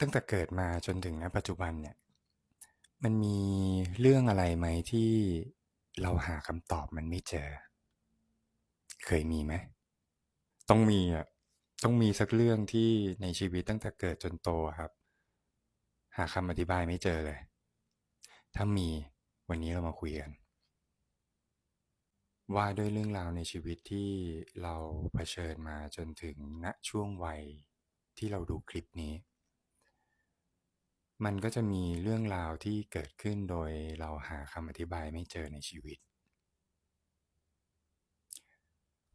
ตั้งแต่เกิดมาจนถึงณปัจจุบันเนี่ย มันมีเรื่องอะไรไหมที่เราหาคำตอบมันไม่เจอ เคยมีไหมต้องมีอะต้องมีสักเรื่องที่ในชีวิตตั้งแต่เกิดจนโตครับ หาคำอธิบายไม่เจอเลย ถ้ามีวันนี้เรามาคุยกัน ว่าด้วยเรื่องราวในชีวิตที่เราเผชิญมาจนถึงณช่วงวัยที่เราดูคลิปนี้ มันก็จะมีเรื่องราวที่เกิดขึ้นโดยเราหาคำอธิบายไม่เจอในชีวิต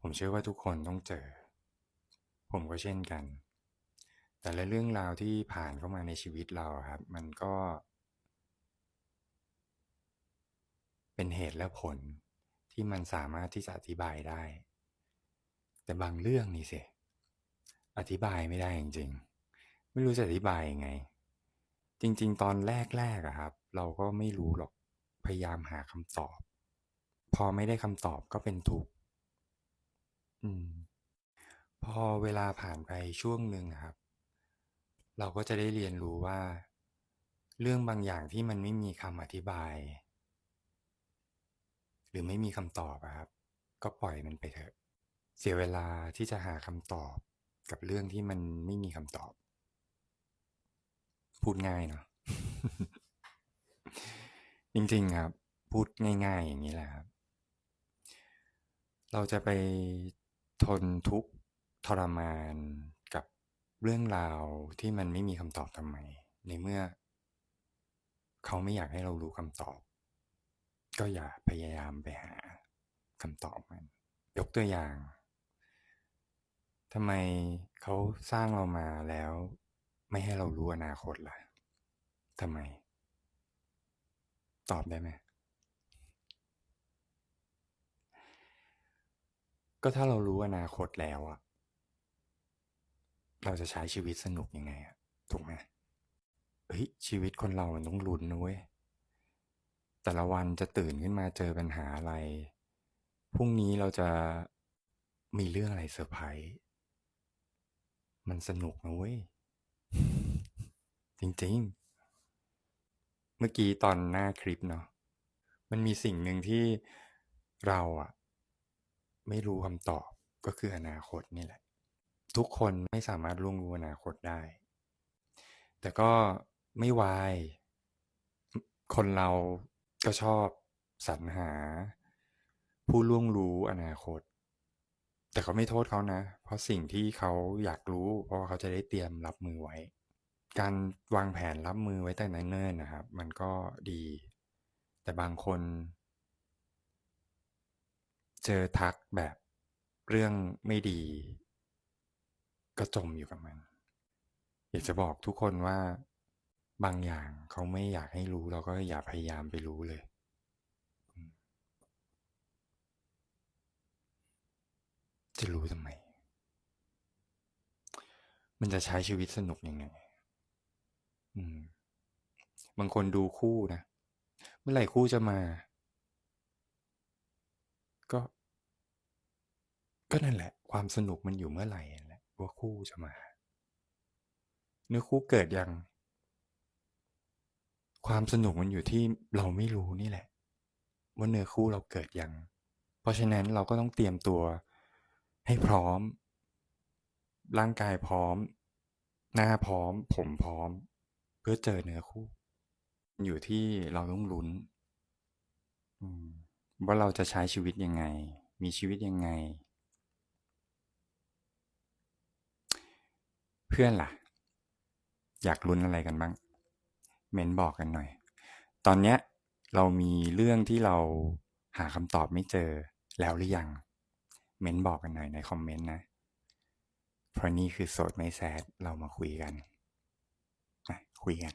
ผมเชื่อว่าทุกคนต้องเจอ ผมก็เช่นกัน แต่ละเรื่องราวที่ผ่านเข้ามาในชีวิตเราครับ มันก็ เป็นเหตุและผลที่มันสามารถที่จะอธิบายได้ แต่บางเรื่องนี่สิ อธิบายไม่ได้จริงๆ ไม่รู้จะอธิบายยังไง จริง ๆ ตอนแรกๆอะครับ เราก็ไม่รู้หรอกพยายามหาคำตอบ พอไม่ได้คำตอบก็เป็นทุกข์อืม พอเวลาผ่านไปช่วงหนึ่งอะครับ เราก็จะได้เรียนรู้ว่า เรื่องบางอย่างที่มันไม่มีคำอธิบาย หรือไม่มีคำตอบอะครับ ก็ปล่อยมันไปเถอะ เสียเวลาที่จะหาคำตอบกับเรื่องที่มันไม่มีคำตอบ พูดง่ายเนาะจริงๆครับ พูดง่าย ๆ อย่างนี้แหละครับ เราจะไปทนทุกข์ทรมานกับเรื่องราวที่มันไม่มีคำตอบทำไม ในเมื่อ เขาไม่อยากให้เรารู้คำตอบ ก็อย่าพยายามไปหาคำตอบมัน ยกตัวอย่างทำไมเขาสร้างเรามาแล้ว ไม่ให้เรารู้อนาคตล่ะทำไม ตอบได้ไหมก็ถ้าเรารู้อนาคตแล้วอะเราจะใช้ชีวิตสนุกยังไงอะถูกไหมเฮ้ยชีวิตคนเรามันต้องลุ้นนะเว้ยแต่ละวันจะตื่นขึ้นมาเจอปัญหาอะไร พรุ่งนี้เราจะมีเรื่องอะไรเซอร์ไพรส์ มันสนุกนะเว้ย จริงๆ เมื่อกี้ตอนหน้าคลิปเนาะมันมีสิ่งหนึ่งที่เราอะไม่รู้คำตอบก็คืออนาคตนี่แหละ ทุกคนไม่สามารถล่วงรู้อนาคตได้ แต่ก็ไม่วาย คนเราก็ชอบสรรหา ผู้ล่วงรู้อนาคต แต่ก็ไม่โทษเขานะ เพราะสิ่งที่เขาอยากรู้ เพราะว่าเขาจะได้เตรียมรับมือไว้ การวางแผนรับมือไว้แต่เนิ่นๆนะครับ มันก็ดี แต่บางคน เจอทักแบบเรื่องไม่ดี ก็จมอยู่กับมัน อยากจะบอกทุกคนว่าบางอย่างเขาไม่อยากให้รู้เราก็อย่าพยายามไปรู้เลย จะรู้ทำไม มันจะใช้ชีวิตสนุกยังไงอืม บางคนดูคู่นะ เมื่อไหร่คู่จะมา ก็ ก็นั่นแหละ ความสนุกมันอยู่เมื่อไหร่แหละ ว่าคู่จะมา เนื้อคู่เกิดยัง ความสนุกมันอยู่ที่เราไม่รู้นี่แหละว่าเนื้อคู่เราเกิดยัง เพราะฉะนั้นเราก็ต้องเตรียมตัว ให้พร้อม ร่างกายพร้อม หน้าพร้อม ผมพร้อม เพื่อเจอเนื้อคู่ อยู่ที่เราต้องลุ้นว่าเราจะใช้ชีวิตยังไง มีชีวิตยังไง เพื่อนล่ะ อยากลุ้นอะไรกันบ้าง เม้นบอกกันหน่อย ตอนเนี้ยเรามีเรื่องที่เราหาคำตอบไม่เจอแล้วหรือยัง เม้นบอกกันหน่อยในคอมเมนต์นะ เพราะนี่คือโสดไม่แซดเรามาคุยกันนะคุยกัน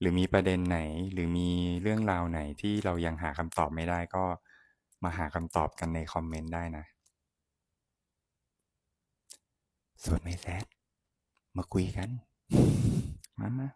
หรือมีประเด็นไหนหรือมีเรื่องราวไหนที่เรายังหาคำตอบไม่ได้ก็มาหาคำตอบกันในคอมเมนต์ได้นะโสดไม่แซดมาคุยกัน มามา